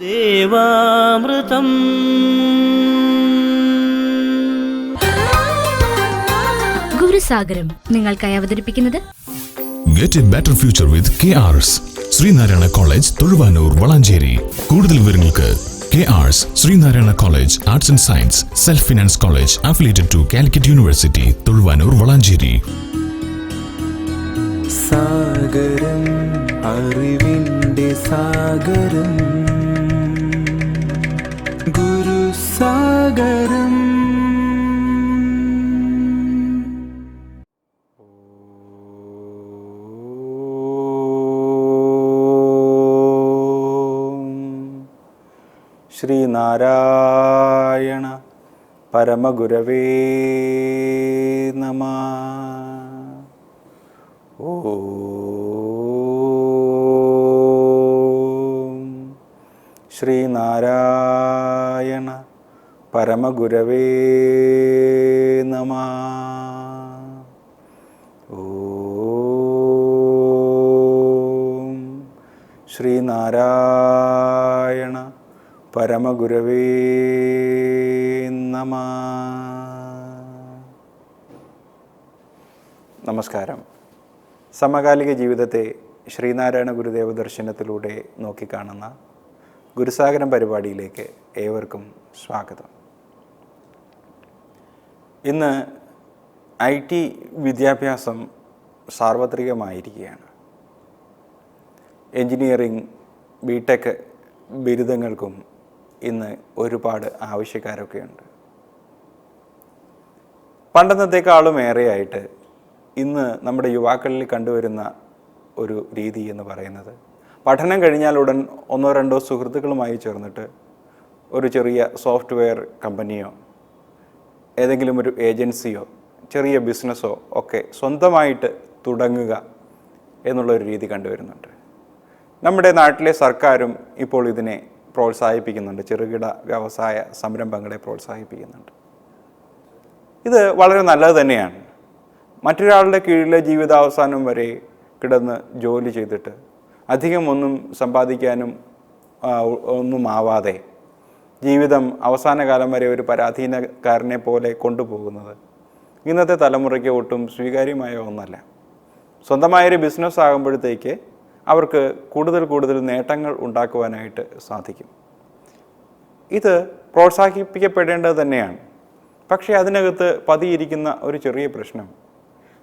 ദേവാമൃതം. ഗുരുസാഗരം നിങ്ങൾക്കായി അവതരിപ്പിക്കുന്നത്? Get a better future with K R S Sreenarayana college Thozhuvanoor Valanchery. കൂടുതൽ വിവരങ്ങൾക്ക് K R S Sreenarayana college arts and science self finance college affiliated to Calicut university Thozhuvanoor Valanchery. സാഗരം അറിവിന്റെ സാഗരം. ഗുരുസാഗരം ശ്രീനാരായണ പരമഗുരവേ നമ. ഓം. ശ്രീനാരായണ പരമഗുരവേ നമ. ശ്രീനാരായണ പരമഗുരവേ നമ. നമസ്കാരം. സമകാലിക ജീവിതത്തെ ശ്രീനാരായണ ഗുരുദേവ ദർശനത്തിലൂടെ നോക്കിക്കാണുന്ന ഗുരുസാഗരം പരിപാടിയിലേക്ക് ഏവർക്കും സ്വാഗതം. ഇന്ന് ഐ ടി വിദ്യാഭ്യാസം സാർവത്രികമായിരിക്കുകയാണ്. എൻജിനീയറിംഗ് ബി ടെക് ബിരുദങ്ങൾക്കും ഇന്ന് ഒരുപാട് ആവശ്യക്കാരൊക്കെയുണ്ട്. പണ്ടെന്നത്തേക്കാളും ഏറെയായിട്ട് ഇന്ന് നമ്മുടെ യുവാക്കളിൽ കണ്ടുവരുന്ന ഒരു രീതി എന്ന് പറയുന്നത് പഠനം കഴിഞ്ഞാൽ ഉടൻ ഒന്നോ രണ്ടോ സുഹൃത്തുക്കളുമായി ചേർന്നിട്ട് ഒരു ചെറിയ സോഫ്റ്റ്വെയർ കമ്പനിയോ ഏതെങ്കിലും ഒരു ഏജൻസിയോ ചെറിയ ബിസിനസ്സോ ഒക്കെ സ്വന്തമായിട്ട് തുടങ്ങുക എന്നുള്ളൊരു രീതി കണ്ടുവരുന്നുണ്ട്. നമ്മുടെ നാട്ടിലെ സർക്കാരും ഇപ്പോൾ ഇതിനെ പ്രോത്സാഹിപ്പിക്കുന്നുണ്ട്. ചെറുകിട വ്യവസായ സംരംഭങ്ങളെ പ്രോത്സാഹിപ്പിക്കുന്നുണ്ട്. ഇത് വളരെ നല്ലത് തന്നെയാണ്. മറ്റൊരാളുടെ കീഴിലെ ജീവിതാവസാനം വരെ കിടന്ന് ജോലി ചെയ്തിട്ട് അധികം ഒന്നും സമ്പാദിക്കാനും ഒന്നും ആവാതെ ജീവിതം അവസാന കാലം വരെ ഒരു പരാധീനക്കാരനെ പോലെ കൊണ്ടുപോകുന്നത്. ഇന്നത്തെ തലമുറയ്ക്ക് ഒട്ടും സ്വീകാര്യമായ ഒന്നല്ല. സ്വന്തമായൊരു ബിസിനസ് ആകുമ്പോഴത്തേക്ക് അവർക്ക് കൂടുതൽ കൂടുതൽ നേട്ടങ്ങൾ ഉണ്ടാക്കുവാനായിട്ട് സാധിക്കും. ഇത് പ്രോത്സാഹിപ്പിക്കപ്പെടേണ്ടത് തന്നെയാണ്. പക്ഷേ അതിനകത്ത് പതിയിരിക്കുന്ന ഒരു ചെറിയ പ്രശ്നം.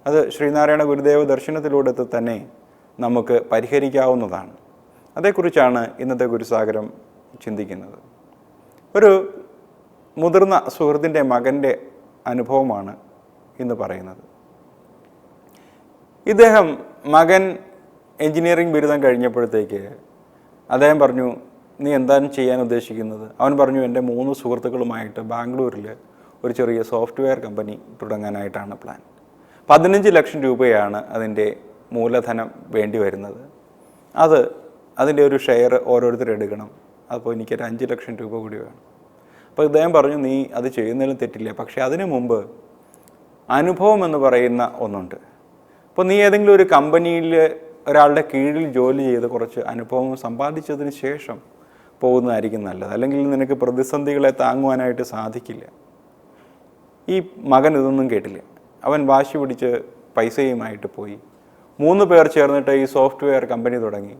അത് ശ്രീനാരായണ ഗുരുദേവ ദർശനത്തിലൂടെ തന്നെ നമുക്ക് പരിഹരിക്കാവുന്നതാണ്. അതേക്കുറിച്ചാണ് ഇന്നത്തെ ഗുരുസാഗരം ചിന്തിക്കുന്നത്. ഒരു മുതിർന്ന സുഹൃത്തിന്റെ മകന്റെ അനുഭവമാണ് ഇന്ന് പറയുന്നത്. ഇദ്ദേഹം മകൻ എൻജിനീയറിംഗ് ബിരുദം കഴിഞ്ഞപ്പോഴത്തേക്ക് അദ്ദേഹം പറഞ്ഞു നീ എന്താണ് ചെയ്യാൻ ഉദ്ദേശിക്കുന്നത്? അവൻ പറഞ്ഞു എന്റെ മൂന്ന് സുഹൃത്തുക്കളുമായിട്ട് ബാംഗ്ലൂരിൽ ഒരു ചെറിയ സോഫ്റ്റ്വെയർ കമ്പനി തുടങ്ങാനായിട്ടാണ് പ്ലാൻ. പതിനഞ്ച് ലക്ഷം രൂപയാണ് അതിന്റെ മൂലധനം വേണ്ടി വരുന്നത്. അത് അതിന്റെ ഒരു ഷെയർ ഓരോരുത്തർ എടുക്കണം. അപ്പോൾ എനിക്കൊരു അഞ്ച് ലക്ഷം രൂപ കൂടി വേണം. അപ്പോൾ ഇദ്ദേഹം പറഞ്ഞു നീ അത് ചെയ്യുന്നതിലും തെറ്റില്ല. പക്ഷേ അതിനു മുമ്പ് അനുഭവം എന്ന് പറയുന്ന ഒന്നുണ്ട്. അപ്പോൾ നീ ഏതെങ്കിലും ഒരു കമ്പനിയിൽ ഒരാളുടെ കീഴിൽ ജോലി ചെയ്ത് കുറച്ച് അനുഭവം സമ്പാദിച്ചതിന് ശേഷം പോകുന്നതായിരിക്കും നല്ലത്. അല്ലെങ്കിൽ നിനക്ക് പ്രതിസന്ധികളെ താങ്ങുവാനായിട്ട് സാധിക്കില്ല. ഈ മകൻ ഇതൊന്നും കേട്ടില്ല. അവൻ വാശി പിടിച്ച് പൈസയുമായിട്ട് പോയി. മൂന്ന് പേർ ചേർന്നിട്ട് ഈ സോഫ്റ്റ്വെയർ കമ്പനി തുടങ്ങി.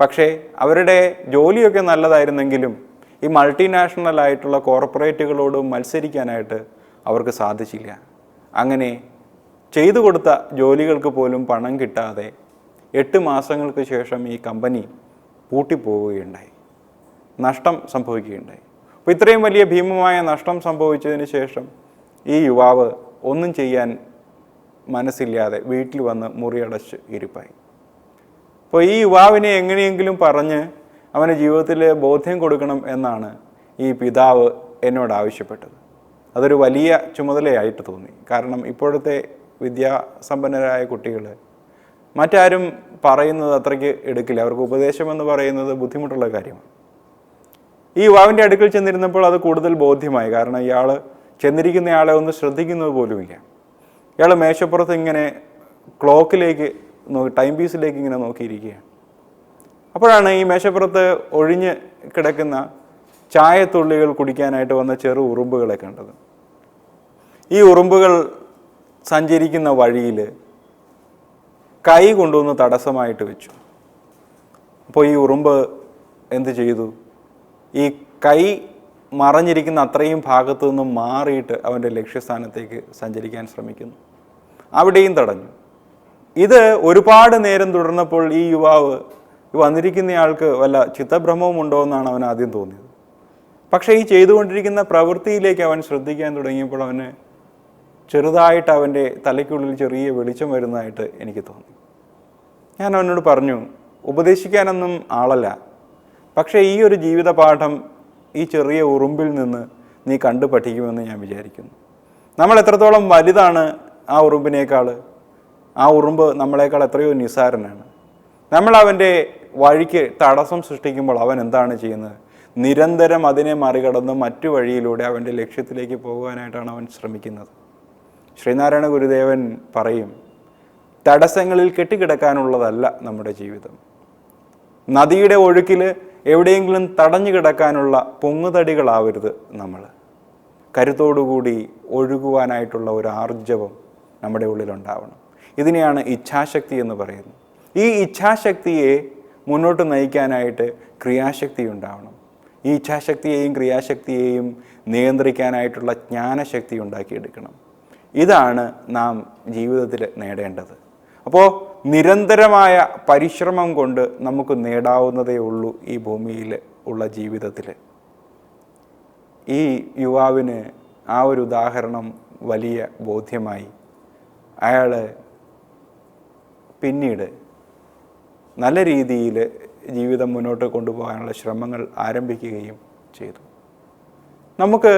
പക്ഷേ അവരുടെ ജോലിയൊക്കെ നല്ലതായിരുന്നെങ്കിലും ഈ മൾട്ടിനാഷണൽ ആയിട്ടുള്ള കോർപ്പറേറ്റുകളോട് മത്സരിക്കാനായിട്ട് അവർക്ക് സാധിച്ചില്ല. അങ്ങനെ ചെയ്തു കൊടുത്ത ജോലികൾക്ക് പോലും പണം കിട്ടാതെ എട്ട് മാസങ്ങൾക്ക് ശേഷം ഈ കമ്പനി പൂട്ടിപ്പോവുകയുണ്ടായി. നഷ്ടം സംഭവിക്കുകയുണ്ടായി. അപ്പോൾ ഇത്രയും വലിയ ഭീമമായ നഷ്ടം സംഭവിച്ചതിന് ശേഷം ഈ യുവാവ് ഒന്നും ചെയ്യാൻ മനസ്സില്ലാതെ വീട്ടിൽ വന്ന് മുറിയടച്ച് ഇരിപ്പായി. അപ്പോൾ ഈ യുവാവിനെ എങ്ങനെയെങ്കിലും പറഞ്ഞ് അവന് ജീവിതത്തിൽ ബോധ്യം കൊടുക്കണം എന്നാണ് ഈ പിതാവ് എന്നോട് ആവശ്യപ്പെട്ടത്. അതൊരു വലിയ ചുമതലയായിട്ട് തോന്നി. കാരണം ഇപ്പോഴത്തെ വിദ്യാസമ്പന്നരായ കുട്ടികൾ മറ്റാരും പറയുന്നത് അത്രയ്ക്ക് എടുക്കില്ല. അവർക്ക് ഉപദേശമെന്ന് പറയുന്നത് ബുദ്ധിമുട്ടുള്ള കാര്യമാണ്. ഈ യുവാവിന്റെ അടുക്കൽ ചെന്നിരുന്നപ്പോൾ അത് കൂടുതൽ ബോധ്യമായി. കാരണം ഇയാൾ ചെന്നിരിക്കുന്നയാളെ ഒന്ന് ശ്രദ്ധിക്കുന്നത് പോലുമില്ല. ഇയാൾ മേശപ്പുറത്ത് ഇങ്ങനെ ക്ലോക്കിലേക്ക് ടൈം പീസിലേക്ക് ഇങ്ങനെ നോക്കിയിരിക്കുകയാണ്. അപ്പോഴാണ് ഈ മേശപ്പുറത്ത് ഒഴിഞ്ഞ് കിടക്കുന്ന ചായത്തുള്ളികൾ കുടിക്കാനായിട്ട് വന്ന ചെറു ഉറുമ്പുകളെ കണ്ടത്. ഈ ഉറുമ്പുകൾ സഞ്ചരിക്കുന്ന വഴിയിൽ കൈ കൊണ്ടുവന്ന് തടസ്സമായിട്ട് വെച്ചു. അപ്പോൾ ഈ ഉറുമ്പ് എന്ത് ചെയ്തു? ഈ കൈ മറഞ്ഞിരിക്കുന്ന അത്രയും ഭാഗത്തു നിന്നും മാറിയിട്ട് അവന്റെ ലക്ഷ്യസ്ഥാനത്തേക്ക് സഞ്ചരിക്കാൻ ശ്രമിക്കുന്നു. അവിടെയും തടഞ്ഞു. ഇത് ഒരുപാട് നേരം തുടർന്നപ്പോൾ ഈ യുവാവ് വന്നിരിക്കുന്ന വന്നിരിക്കുന്നയാൾക്ക് വല്ല ചിത്തഭ്രമവും ഉണ്ടോ എന്നാണ് അവൻ ആദ്യം തോന്നിയത്. പക്ഷേ ഈ ചെയ്തുകൊണ്ടിരിക്കുന്ന പ്രവൃത്തിയിലേക്ക് അവൻ ശ്രദ്ധിക്കാൻ തുടങ്ങിയപ്പോൾ അവന് ചെറുതായിട്ട് അവന്റെ തലയ്ക്കുള്ളിൽ ചെറിയ വെളിച്ചം വരുന്നതായിട്ട് എനിക്ക് തോന്നി. ഞാൻ അവനോട് പറഞ്ഞു ഉപദേശിക്കാനൊന്നും ആളല്ല. പക്ഷേ ഈ ഒരു ജീവിത പാഠം ഈ ചെറിയ ഉറുമ്പിൽ നിന്ന് നീ കണ്ടു പഠിക്കുമെന്ന് ഞാൻ വിചാരിക്കുന്നു. നമ്മൾ എത്രത്തോളം വലുതാണ് ആ ഉറുമ്പിനേക്കാൾ ആ ഉറുമ്പ് നമ്മളെക്കാൾ എത്രയോ നിസ്സാരനാണ്. നമ്മൾ അവന്റെ വഴിക്ക് തടസ്സം സൃഷ്ടിക്കുമ്പോൾ അവൻ എന്താണ് ചെയ്യുന്നത്? നിരന്തരം അതിനെ മറികടന്ന് മറ്റു വഴിയിലൂടെ അവന്റെ ലക്ഷ്യത്തിലേക്ക് പോകുവാനായിട്ടാണ് അവൻ ശ്രമിക്കുന്നത്. ശ്രീനാരായണ ഗുരുദേവൻ പറയും തടസ്സങ്ങളിൽ കെട്ടിക്കിടക്കാനുള്ളതല്ല നമ്മുടെ ജീവിതം. നദിയുടെ ഒഴുക്കിൽ എവിടെയെങ്കിലും തടഞ്ഞു കിടക്കാനുള്ള പൊങ്ങുതടികളാവരുത് നമ്മൾ. കരുത്തോടുകൂടി ഒഴുകുവാനായിട്ടുള്ള ഒരു ആർജവം നമ്മുടെ ഉള്ളിലുണ്ടാവണം. ഇതിനെയാണ് ഇച്ഛാശക്തി എന്ന് പറയുന്നത്. ഈ ഇച്ഛാശക്തിയെ മുന്നോട്ട് നയിക്കാനായിട്ട് ക്രിയാശക്തി ഉണ്ടാവണം. ഈ ഇച്ഛാശക്തിയെയും ക്രിയാശക്തിയെയും നിയന്ത്രിക്കാനായിട്ടുള്ള ജ്ഞാനശക്തി ഉണ്ടാക്കിയെടുക്കണം. ഇതാണ് നാം ജീവിതത്തിൽ നേടേണ്ടത്. അപ്പോൾ നിരന്തരമായ പരിശ്രമം കൊണ്ട് നമുക്ക് നേടാവുന്നതേ ഉള്ളൂ ഈ ഭൂമിയിൽ ഉള്ള ജീവിതത്തിൽ. ഈ യുവാവിന് ആ ഒരു ഉദാഹരണം വലിയ ബോധ്യമായി. അയാൾ പിന്നീട് നല്ല രീതിയിൽ ജീവിതം മുന്നോട്ട് കൊണ്ടുപോകാനുള്ള ശ്രമങ്ങൾ ആരംഭിക്കുകയും ചെയ്തു. നമുക്ക്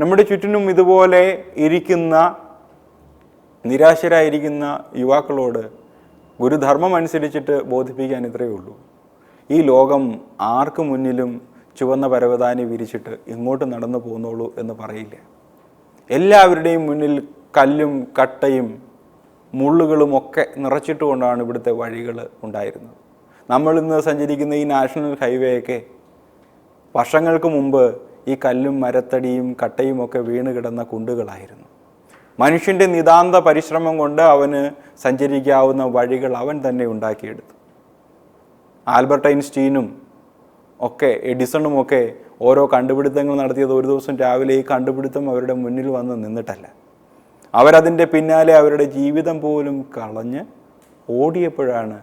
നമ്മുടെ ചുറ്റിനും ഇതുപോലെ ഇരിക്കുന്ന നിരാശരായിരിക്കുന്ന യുവാക്കളോട് ഗുരുധർമ്മം അനുസരിച്ചിട്ട് ബോധിപ്പിക്കാൻ ഇത്രയേ ഉള്ളൂ. ഈ ലോകം ആർക്ക് മുന്നിലും ചുവന്ന പരവതാനി വിരിച്ചിട്ട് ഇങ്ങോട്ട് നടന്നു പോകുന്നുള്ളൂ എന്ന് പറയില്ല. എല്ലാവരുടെയും മുന്നിൽ കല്ലും കട്ടയും മുള്ളുകളും ഒക്കെ നിറച്ചിട്ടുകൊണ്ടാണ് ഇവിടുത്തെ വഴികൾ ഉണ്ടായിരുന്നത്. നമ്മളിന്ന് സഞ്ചരിക്കുന്ന ഈ നാഷണൽ ഹൈവേയൊക്കെ വർഷങ്ങൾക്ക് മുമ്പ് ഈ കല്ലും മരത്തടിയും കട്ടയും ഒക്കെ വീണ് കിടന്ന കുണ്ടുകളായിരുന്നു. മനുഷ്യന്റെ നിതാന്ത പരിശ്രമം കൊണ്ട് അവന് സഞ്ചരിക്കാവുന്ന വഴികൾ അവൻ തന്നെ ഉണ്ടാക്കിയെടുത്തു. ആൽബർട്ട് ഐൻസ്റ്റീനും ഒക്കെ എഡിസണും ഒക്കെ ഓരോ കണ്ടുപിടുത്തങ്ങൾ നടത്തിയത് ഒരു ദിവസം രാവിലെ ഈ കണ്ടുപിടുത്തം അവരുടെ മുന്നിൽ വന്ന് നിന്നിട്ടല്ല. അവരതിന്റെ പിന്നാലെ അവരുടെ ജീവിതം പോലും കളഞ്ഞ് ഓടിയപ്പോഴാണ്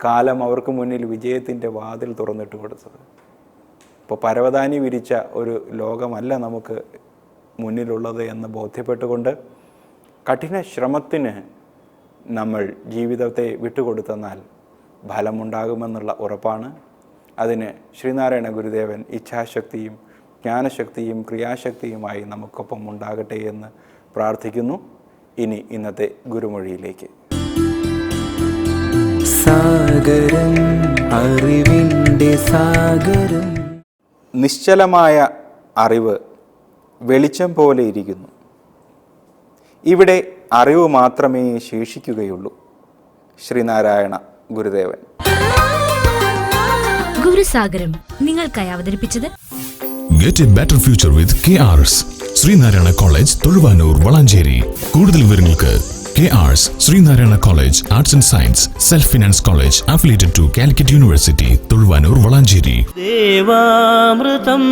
കാലം അവർക്ക് മുന്നിൽ വിജയത്തിന്റെ വാതിൽ തുറന്നിട്ട് കൊടുത്തത്. ഇപ്പോൾ പരവതാനി വിരിച്ച ഒരു ലോകമല്ല നമുക്ക് മുന്നിലുള്ളത് എന്ന് ബോധ്യപ്പെട്ടുകൊണ്ട് കഠിന ശ്രമത്തിന് നമ്മൾ ജീവിതത്തെ വിട്ടുകൊടുത്തെന്നാൽ ഫലമുണ്ടാകുമെന്നുള്ള ഉറപ്പാണ്. അതിന് ശ്രീനാരായണ ഗുരുദേവൻ ഇച്ഛാശക്തിയും ജ്ഞാനശക്തിയും ക്രിയാശക്തിയുമായി നമുക്കൊപ്പം ഉണ്ടാകട്ടെ എന്ന് പ്രാർത്ഥിക്കുന്നു. ഇനി ഇന്നത്തെ ഗുരുമൊഴിയിലേക്ക്. സാഗരം അറിവിന്റെ സാഗരം. നിശ്ചലമായ അറിവ് വെളിച്ചം പോലെ ഇരിക്കുന്നു. ഇവിടെ അറിവ് മാത്രമേ ശേഷിക്കുകയുള്ളൂ. ശ്രീനാരായണ ഗുരുദേവൻ. ഗുരുസാഗരം നിങ്ങൾക്കായി അവതരിപ്പിച്ചത് Get a better future with KRs Sreenarayana college Thozhuvanoor Valanchery. കൂടുതൽ വിവരങ്ങൾക്ക് K R S Sreenarayana college arts and science self finance college affiliated to Calicut university Thozhuvanoor Valanchery. Devamritham.